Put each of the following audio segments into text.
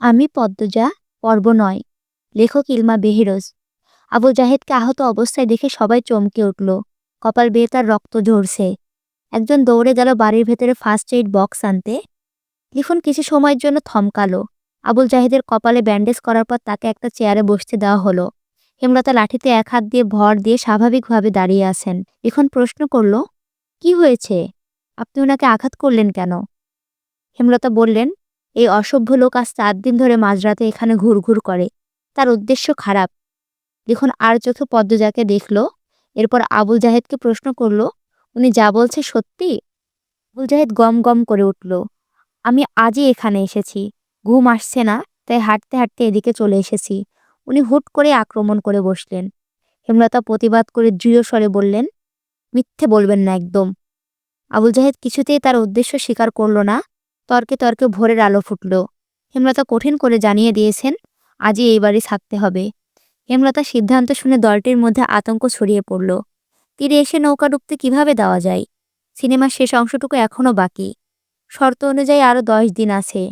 আমি পদ্মজা, পর্ব নয়। লেখক ইলমা বেহেরোজ। আবু জাহেদকে আহত অবস্থায় দেখে সবাই চমকে উঠল। কপাল বেয়ে তার রক্ত ঝরছে। একজন দৌড়ে গেল বাড়ির ভেতরে ফার্স্ট এইড বক্স আনতে। লিখন কিছু সময়ের জন্য থমকালো। আবুল জাহিদের কপালে ব্যান্ডেজ করার পর তাকে একটা চেয়ারে বসতে দেওয়া হলো। হেমলতা লাঠিতে এক হাত দিয়ে ভর দিয়ে স্বাভাবিকভাবে দাঁড়িয়ে আছেন। লিখন প্রশ্ন করল, কি হয়েছে? আপনি ওনাকে আঘাত করলেন কেন? হেমলতা বললেন এই অসভ্য লোক আজ চার দিন ধরে মাঝরাতে এখানে ঘুরঘুর করে। তার উদ্দেশ্য খারাপ। দেখুন, আর চোখে পদ্মজাকে দেখল, এরপর আবুল জাহেদকে প্রশ্ন করল, উনি যা বলছে সত্যি? আবুল জাহেদ গম গম করে উঠল, আমি আজই এখানে এসেছি। ঘুম আসছে না, তাই হাঁটতে হাঁটতে এদিকে চলে এসেছি। উনি হুট করে আক্রমণ করে বসলেন। হেমলতা প্রতিবাদ করে দৃঢ় স্বরে বললেন, মিথ্যে বলবেন না একদম। আবুল জাহেদ কিছুতেই তার উদ্দেশ্য স্বীকার করল না। তর্কে তর্কে ভোরের আলো ফুটল। হেমলতা কঠিন করে জানিয়ে দিয়েছেন, আজই এই বাড়ি থাকতে হবে। হেমলতা সিদ্ধান্ত শুনে দলটির মধ্যে আতঙ্ক ছড়িয়ে পড়ল। তীরে এসে নৌকা ডুবতে কীভাবে দেওয়া যায়? সিনেমার শেষ অংশটুকু এখনও বাকি। শর্ত অনুযায়ী আরও দশ দিন আছে।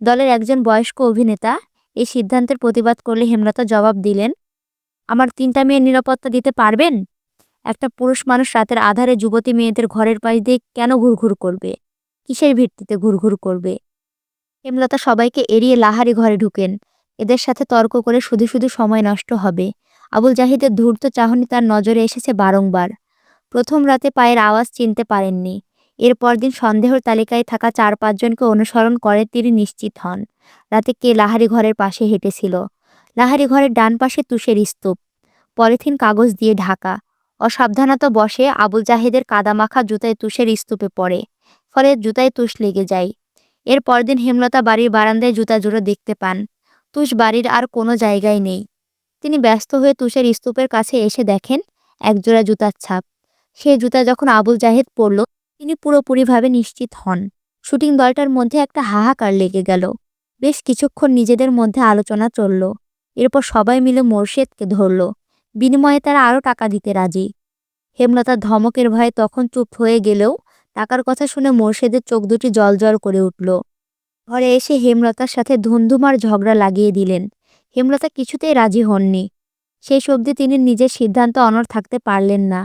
দলের একজন বয়স্ক অভিনেতা এই সিদ্ধান্তের প্রতিবাদ করলে হেমলতা জবাব দিলেন, আমার তিনটা মেয়ের নিরাপত্তা দিতে পারবেন? একটা পুরুষ মানুষ রাতের আধারে যুবতী মেয়েদের ঘরের পাশ দিয়ে কেন ঘুরঘুর করবে? কিসের ভিত্তিতে ঘুরঘুর করবে? হেমলতা সবাইকে এড়িয়ে লাহারি ঘরে ঢুকেন। এদের সাথে তর্ক করে শুধু শুধু সময় নষ্ট হবে। আবুল জাহিদের ধূর্ত চাহনি তার নজরে এসেছে বারংবার। প্রথম রাতে পায়ের আওয়াজ চিনতে পারেননি। এর পরদিন সন্দেহর তালিকায় থাকা চার পাঁচজনকে অনুসরণ করে তিনি নিশ্চিত হন। রাতে কে লাহারি ঘরের পাশে হেঁটেছিল? লাহারি ঘরের ডান পাশে তুষের স্তূপ। পলিথিন কাগজ দিয়ে ঢাকা। অসাবধানত বসে আবুল জাহেদের কাদামাখা জুতায় তুষের স্তূপে পড়ে। ফলে জুতায় তুষ লেগে যায়। এর পরদিন হেমলতা বাড়ির বারান্দায় জুতা জোড়ো দেখতে পান। তুষ বাড়ির আর কোনো জায়গায় নেই। তিনি ব্যস্ত হয়ে তুষের স্তূপের কাছে এসে দেখেন একজোড়া জুতার ছাপ। সেই জুতা যখন আবুল জাহেদ পড়ল তিনি পুরোপুরিভাবে নিশ্চিত হন। শুটিং দলটার মধ্যে একটা হাহাকার লেগে গেল। বেশ কিছুক্ষণ নিজেদের মধ্যে আলোচনা চলল। এরপর সবাই মিলে মোর্শেদকে ধরল। বিনিময়ে তারা আরও টাকা দিতে রাজি। হেমলতার ধমকের ভয়ে তখন চুপ হয়ে গেলেও টাকার কথা শুনে মোর্শেদের চোখ দুটি জল করে উঠল। ঘরে এসে হেমলতার সাথে ধুমধুমার ঝগড়া লাগিয়ে দিলেন। হেমলতা কিছুতেই রাজি হননি। সেই সবজি তিনি নিজের সিদ্ধান্ত অনর থাকতে পারলেন না।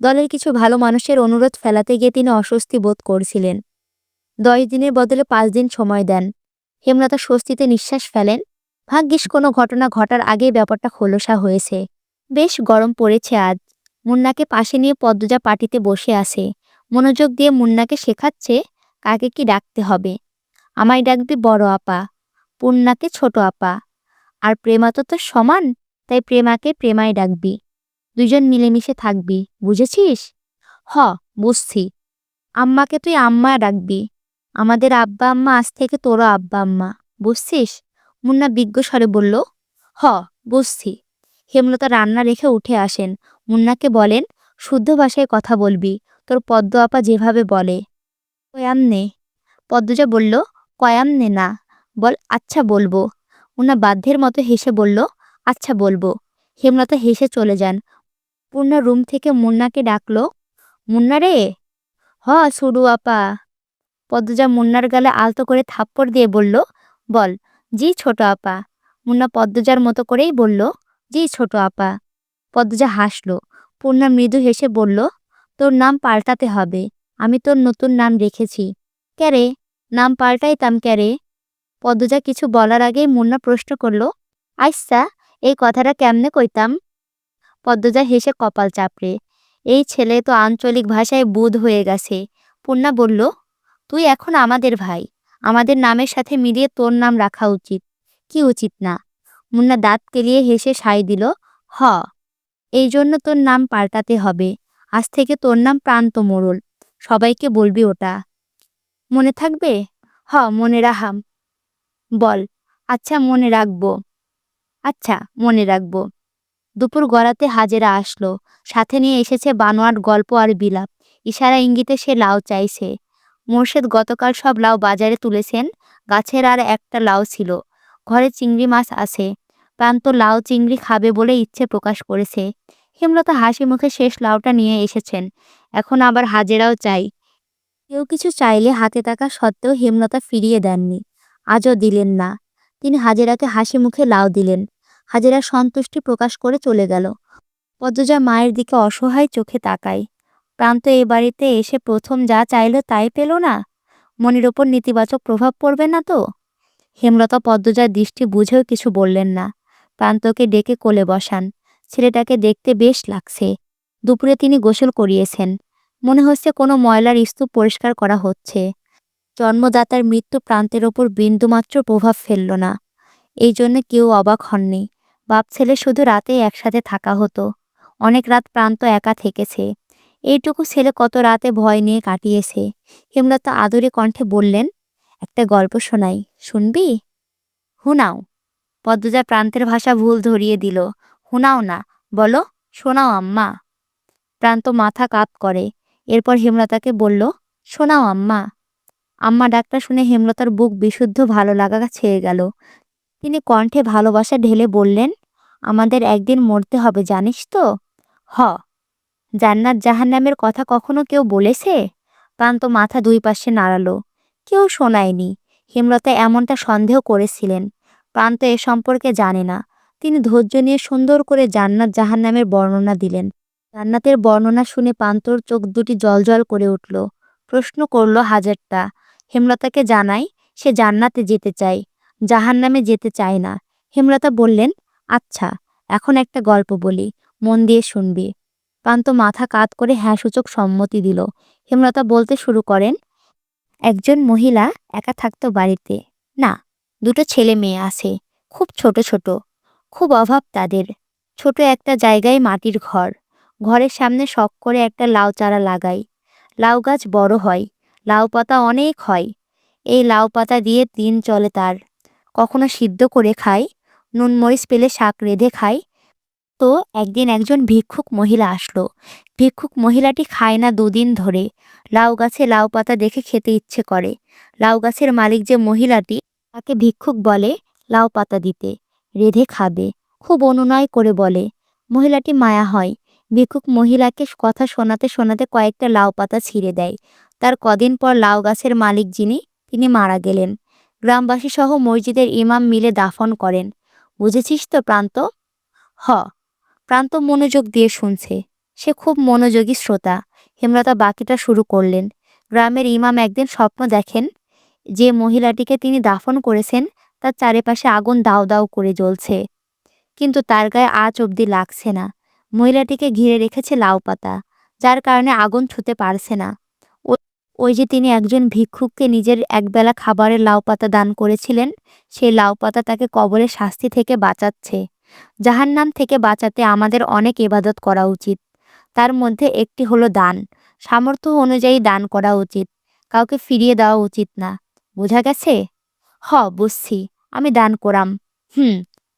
দলের কিছু ভালো মানুষের অনুরোধ ফেলাতে গিয়ে তিনি অস্বস্তি বোধ করছিলেন। দশ দিনের বদলে পাঁচ দিন সময় দেন। হেমলতা স্বস্তিতে নিঃশ্বাস ফেলেন। ভাগ্যিস কোনো ঘটনা ঘটার আগেই ব্যাপারটা খোলসা হয়েছে। বেশ গরম পড়েছে আজ। মুন্নাকে পাশে নিয়ে পদ্মজা পাটিতে বসে আছে। মনোযোগ দিয়ে মুন্নাকে শেখাচ্ছে কাকে কি ডাকতে হবে। আমায় ডাকবি বড় আপা পূর্ণাকে ছোট আপা। আর প্রেমা তো তো সমান, তাই প্রেমাকে প্রেমায় ডাকবি। দুজন মিলেমিশে থাকবি, বুঝেছিস? হ, বুঝছি। আম্মাকে তুই আম্মা ডাকবি। আমাদের আব্বা আম্মা আজ থেকে তোরও আব্বা আম্মা, বুঝছিস? মুন্না বিজ্ঞ স্বরে বলল, হ, বুঝছি। হেমলতা রান্না রেখে উঠে আসেন। মুন্নাকে বলেন, শুদ্ধ ভাষায় কথা বলবি তোর পদ্ম আপা যেভাবে বলে কয়ামনে পদ্মজা বলল কয়ামনে না বল আচ্ছা বলব। মুন্না বাধ্যের মতো হেসে বলল আচ্ছা বলব। হেমলতা হেসে চলে যান। পূর্ণা রুম থেকে মুন্নাকে ডাকলো, মুন্না রে? হ, সুরু আপা। পদ্মজা মুন্নার গালে আলতো করে থাপ্পড় দিয়ে বলল, বল, জি ছোট আপা। মুন্না পদ্মজার মতো করেই বলল, জি ছোট আপা। পদ্মজা হাসল, পূর্ণা মৃদু হেসে বলল তোর নাম পাল্টাতে হবে। আমি তোর নতুন নাম রেখেছি। ক্যারে নাম পাল্টাইতাম ক্যারে পদ্মজা কিছু বলার আগেই মুন্না প্রশ্ন করল, আইসা, এই কথাটা কেমনে কইতাম? পদ্মজা হেসে কপাল চাপড়ে, এই ছেলে তো আঞ্চলিক ভাষায় বুধ হয়ে গেছে। পূর্ণা বলল, তুই এখন আমাদের ভাই। আমাদের নামের সাথে মিলিয়ে তোর নাম রাখা উচিত। কি উচিত না? মুন্না দাঁত কেলিয়ে হেসে সাই দিল, হ, এই জন্য তোর নাম পাল্টাতে হবে। আজ থেকে তোর নাম প্রান্ত মোড়ল। সবাইকে বলবি ওটা। মনে থাকবে? হ, মনে রাহাম বল আচ্ছা মনে রাখব। আচ্ছা মনে রাখব। দুপুর গড়াতে হাজেরা আসলো। সাথে নিয়ে এসেছে বানোয়াট গল্প আর বিলাপ। ইশারা ইঙ্গিতে সে লাউ চাইছে। মোর্শেদ গতকাল সব লাউ বাজারে তুলেছেন। গাছের আর একটা লাউ ছিল। ঘরে চিংড়ি মাছ আছে। প্রান্ত লাউ চিংড়ি খাবে বলে ইচ্ছে প্রকাশ করেছে। হেমলতা হাসি মুখে শেষ লাউটা নিয়ে এসেছেন। এখন আবার হাজেরাও চাই। কেউ কিছু চাইলে হাতে থাকা সত্ত্বেও হেমলতা ফিরিয়ে দেননি। আজও দিলেন না। তিনি হাজেরাকে হাসি মুখে লাউ দিলেন। হাজেরা সন্তুষ্টি প্রকাশ করে চলে গেল। পদ্মজা মায়ের দিকে অসহায় চোখে তাকায়। প্রান্ত এ বাড়িতে এসে প্রথম যা চাইল তাই পেল না? মনির ওপর নেতিবাচক প্রভাব পড়বে না তো? হেমলতা পদ্মজার দৃষ্টি বুঝেও কিছু বললেন না। প্রান্তকে ডেকে কোলে বসান। ছেলেটাকে দেখতে বেশ লাগছে। দুপুরে তিনি গোসল করিয়েছেন। মনে হচ্ছে কোনো ময়লার স্তূপ পরিষ্কার করা হচ্ছে। জন্মদাতার মৃত্যু প্রান্তের ওপর বিন্দুমাত্র প্রভাব ফেলল না। এই জন্য কেউ অবাক হননি। বাপ ছেলে শুধু রাতে একসাথে থাকা হতো। অনেক রাত প্রান্ত একা থেকেছে। এইটুকু ছেলে কত রাতে ভয় নিয়ে কাটিয়েছে। হেমলতা আদরে কণ্ঠে বললেন, একটা গল্প শোনাই। শুনবি? হুনাও পদ্মজা প্রান্তের ভাষা ভুল ধরিয়ে দিল। হুনাও না, বলো, শোনাও আম্মা। প্রান্ত মাথা কাত করে। এরপর হেমলতাকে বলল, শোনাও আম্মা। আম্মা ডাকটা শুনে হেমলতার বুক বিশুদ্ধ ভালো লাগা ছেয়ে গেল। তিনি কণ্ঠে ভালোবাসা ঢেলে বললেন, আমাদের একদিন মরতে হবে, জানিস তো? হ। জান্নাত জাহান্নামের কথা কখনো কেউ বলেছে? প্রান্ত মাথা দুই পাশে নাড়ালো। কেউ শোনায়নি। হেমলতা এমনটা সন্দেহ করেছিলেন। প্রান্ত এ সম্পর্কে জানে না। তিনি ধৈর্য নিয়ে সুন্দর করে জান্নাত জাহান্নামের বর্ণনা দিলেন। জান্নাতের বর্ণনা শুনে পান্তর চোখ দুটি জলজল করে উঠল। প্রশ্ন করল হাজারটা। হেমলতাকে জানাই, সে জান্নাতে যেতে চায়, জাহান্নামে যেতে চায় না। হেমলতা বললেন আচ্ছা এখন একটা গল্প বলি, মন দিয়ে শুনবি। পান্ত মাথা কাত করে হ্যাঁ সূচক সম্মতি দিল। হেমলতা বলতে শুরু করেন, একজন মহিলা একা থাকতো বাড়িতে। না, দুটো ছেলে মেয়ে আছে, খুব ছোট ছোট। খুব অভাব তাদের। ছোট একটা জায়গায় মাটির ঘর। ঘরের সামনে শখ করে একটা লাউ চারা লাগাই। লাউ গাছ বড় হয়, লাউ পাতা অনেক হয়। এই লাউ পাতা দিয়ে দিন চলে তার। কখনো সিদ্ধ করে খায় নুন মরিচ পেলে শাক রেঁধে খায় তো একদিন একজন ভিক্ষুক মহিলা আসলো। ভিক্ষুক মহিলাটি খায় না দুদিন ধরে। লাউ গাছে লাউ পাতা দেখে খেতে ইচ্ছে করে। লাউ গাছের মালিক যে মহিলাটি, তাকে ভিক্ষুক বলে লাউ পাতা দিতে। রেঁধে খাবে। খুব অনুনয় করে বলে, মহিলাটি মায়া হয়। ভিক্ষুক মহিলাকে কথা শোনাতে শোনাতে কয়েকটা লাউ পাতা ছিঁড়ে দেয়। তার কদিন পর লাউ গাছের মালিক যিনি, তিনি মারা গেলেন। গ্রামবাসী সহ মসজিদের ইমাম মিলে দাফন করেন। বুঝেছিস তো প্রান্ত? হ। প্রান্ত মনোযোগ দিয়ে শুনছে। সে খুব মনোযোগী শ্রোতা। হেমলতা বাকিটা শুরু করলেন। গ্রামের ইমাম একদিন স্বপ্ন দেখেন যে মহিলাটিকে তিনি দাফন করেছেন তার চারিপাশে আগুন দাও দাও করে জ্বলছে। কিন্তু তার গায়ে আজ অবধি লাগছে না। মহিলাটিকে ঘিরে রেখেছে লাউ পাতা, যার কারণে আগুন ছুতে পারছে না। ওই যে তিনি একজন ভিক্ষুককে নিজের একবেলা খাবারের লাউ পাতা দান করেছিলেন, সেই লাউ পাতা তাকে কবরের শাস্তি থেকে বাঁচাচ্ছে। জাহান্নাম থেকে বাঁচাতে আমাদের অনেক ইবাদত করা উচিত। তার মধ্যে একটি হলো দান। সামর্থ্য অনুযায়ী দান করা উচিত। কাউকে ফিরিয়ে দেওয়া উচিত না। বোঝা গেছে? হ, বুঝছি। আমি দান করাম। হুম,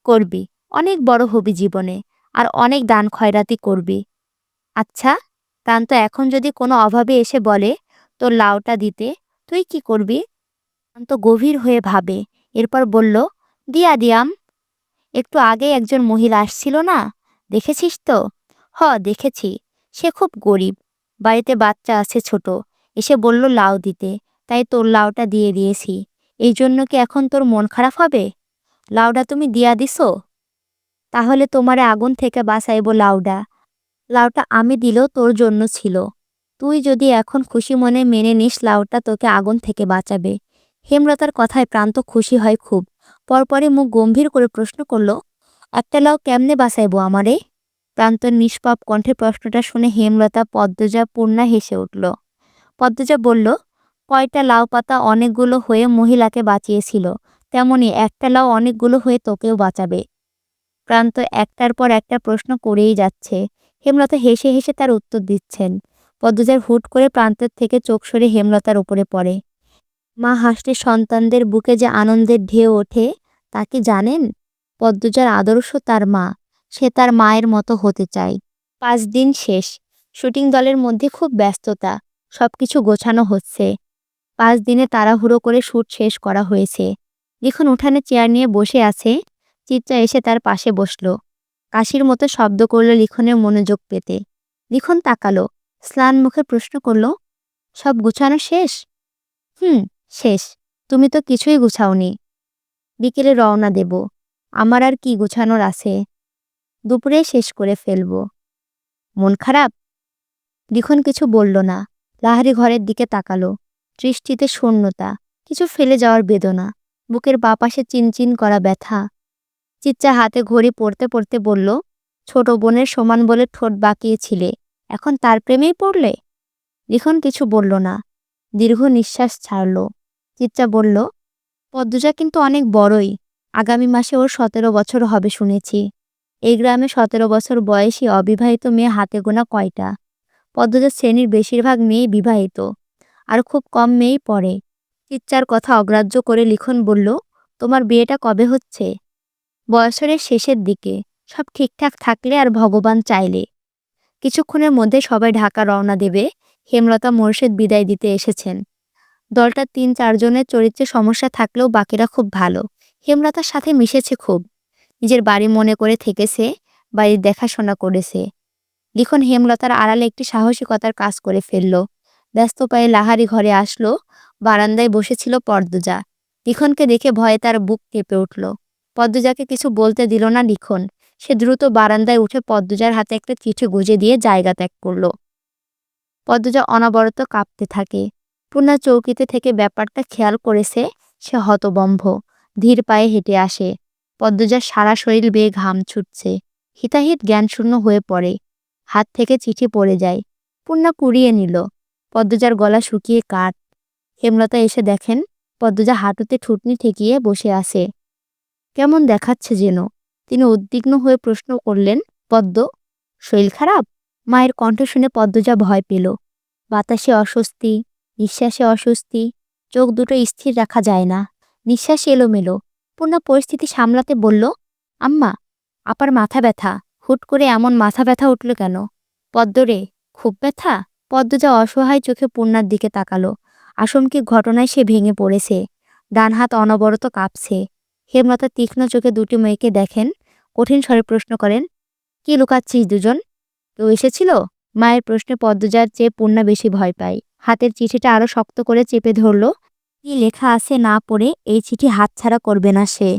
করবি। অনেক বড় হবি জীবনে, আর অনেক দান খয়রাতি করবি। আচ্ছা তান তো এখন যদি কোনো অভাবে এসে বলে, তোর লাউটা দিতে, তুই কি করবি? তো গভীর হয়ে ভাবে, এরপর বলল, দিয়া দিয়াম। একটু আগে একজন মহিলা আসছিল না? দেখেছিস তো? হ, দেখেছি। সে খুব গরিব। বাড়িতে বাচ্চা আছে ছোট। এসে বলল লাউ দিতে, তাই তোর লাউটা দিয়ে দিয়েছি। এই জন্য কি এখন তোর মন খারাপ হবে? লাউডা, তুমি দিয়া দিছো? তাহলে তোমারে আগুন থেকে বাঁচাইব লাউডা। লাউটা আমি দিলেও তোর জন্য ছিল। তুই যদি এখন খুশি মনে মেনে নিস লাউটা তোকে আগুন থেকে বাঁচাবে। হেমলতার কথায় প্রান্ত খুশি হয় খুব। পরপরে মুখ গম্ভীর করে প্রশ্ন করল, একটা লাউ কেমনে বাঁচাইব আমারে? প্রান্তর নিষ্পাপ কণ্ঠে প্রশ্নটা শুনে হেমলতা পদ্মজা পূর্ণা হেসে উঠল। পদ্মজা বলল কয়টা লাউ পাতা অনেকগুলো হয়ে মহিলাকে বাঁচিয়েছিল, তেমনি একটা লাউ অনেকগুলো হয়ে তোকেও বাঁচাবে। প্রান্ত একটার পর একটা প্রশ্ন করেই যাচ্ছে। হেমলতা হেসে হেসে তার উত্তর দিচ্ছেন। পদ্মজার হুট করে প্রান্তের থেকে চোখ সরে হেমলতার উপরে পড়ে। মা হাসলে সন্তানদের বুকে যে আনন্দের ঢেউ ওঠে, তা কি জানেন? পদ্মজার আদর্শ তার মা, সে তার মায়ের মতো হতে চায়। পাঁচ দিন শেষ। শুটিং দলের মধ্যে খুব ব্যস্ততা সব কিছু গোছানো হচ্ছে। পাঁচ দিনে তাড়াহুড়ো করে শ্যুট শেষ করা হয়েছে। লিখন উঠানে চেয়ার নিয়ে বসে আছে। চিত্রা এসে তার পাশে বসল। কাশির মতো শব্দ করল লিখনের মনোযোগ পেতে। লিখন তাকালো। স্নান মুখে প্রশ্ন করল, সব গুছানো শেষ? হুম, শেষ। তুমি তো কিছুই গুছাওনি। বিকেলে রওনা দেব। আমার আর কি গুছানোর আছে? দুপুরে শেষ করে ফেলব। মন খারাপ? লিখন কিছু বলল না। লাহারি ঘরের দিকে তাকালো। দৃষ্টিতে শূন্যতা, কিছু ফেলে যাওয়ার বেদনা, বুকের বাঁ পাশে চিনচিন করা ব্যথা। চিচ্চা হাতে ঘড়ি পড়তে পড়তে বলল, ছোট বোনের সমান বলে ঠোঁট বাঁকিয়েছিলে, এখন তার প্রেমেই পড়লে? লিখন কিছু বলল না। দীর্ঘ নিঃশ্বাস ছাড়ল। চিচ্চা বলল, পদ্মজা কিন্তু অনেক বড়ই, আগামী মাসে ওর সতেরো বছর হবে শুনেছি। এই গ্রামে সতেরো বছর বয়সী অবিবাহিত মেয়ে হাতে গোনা কয়টা? পদ্মজার শ্রেণির বেশিরভাগ মেয়েই বিবাহিত। আর খুব কম মেয়েই পড়ে। চিচ্চার কথা অগ্রাহ্য করে লিখন বলল, তোমার বিয়েটা কবে হচ্ছে? বয়সের শেষের দিকে। সব ঠিকঠাক থাকলে আর ভগবান চাইলে। কিছুক্ষণের মধ্যে সবাই ঢাকা রওনা দেবে। হেমলতা মোর্শেদ বিদায় দিতে এসেছেন। দলটা তিন চারজনের চরিত্রে সমস্যা থাকলেও বাকিরা খুব ভালো। হেমলতার সাথে মিশেছে খুব। নিজের বাড়ি মনে করে থেকেছে, বাড়ির দেখাশোনা করেছে। লিখন হেমলতার আড়ালে একটি সাহসিকতার কাজ করে ফেলল। ব্যস্ত পায়ে লাহারি ঘরে আসলো, বারান্দায় বসেছিল পদ্মজা। লিখনকে দেখে ভয়ে তার বুক কেঁপে উঠল। পদ্মজাকে কিছু বলতে দিল না লিখন সে দ্রুত বারান্দায় উঠে পদ্মজার হাতে একটা চিঠি গুজে দিয়ে জায়গা ত্যাগ করল। পদ্মজা অনবরত কাঁপতে থাকে। পূর্ণা চৌকিতে থেকে ব্যাপারটা খেয়াল করেছে, সে হতবম্ভ। ধীর পায়ে হেঁটে আসে। পদ্মজার সারা শরীর বেয়ে ঘাম ছুটছে। হিতাহিত জ্ঞানশূন্য হয়ে পড়ে। হাত থেকে চিঠি পড়ে যায়। পূর্ণা কুড়িয়ে নিল। পদ্মজার গলা শুকিয়ে কাঠ। হেমলতা এসে দেখেন, পদ্মজা হাঁটুতে ঠুটনি ঠেকিয়ে বসে আছে। কেমন দেখাচ্ছে যেন। তিনি উদ্বিগ্ন হয়ে প্রশ্ন করলেন, পদ্ম, শরীর খারাপ? মায়ের কণ্ঠ শুনে পদ্মজা ভয় পেল। বাতাসে অস্বস্তি, নিঃশ্বাসে অস্বস্তি, চোখ দুটো স্থির রাখা যায় না। নিঃশ্বাস এলোমেলো। পূর্ণা পরিস্থিতি সামলাতে বলল, আম্মা, আপার মাথা ব্যথা। হুট করে এমন মাথা ব্যথা উঠল কেন? পদ্মরে খুব ব্যথা? পদ্মজা অসহায় চোখে পূর্ণার দিকে তাকালো। আসমকি ঘটনায় সে ভেঙে পড়েছে? ডান হাত অনবরত কাঁপছে। হেমলতা তীক্ষ্ণ চোখে দুটি মেয়েকে দেখেন। কঠিন স্বরে প্রশ্ন করেন, কি লুকাচ্ছিস দুজন? কেউ এসেছিল? মায়ের প্রশ্নে পদ্মজার চেয়ে পূর্ণা বেশি ভয় পায়। হাতের চিঠিটা আরও শক্ত করে চেপে ধরল, কি লেখা আছে না পড়ে, এই চিঠি হাতছাড়া করবে না সে।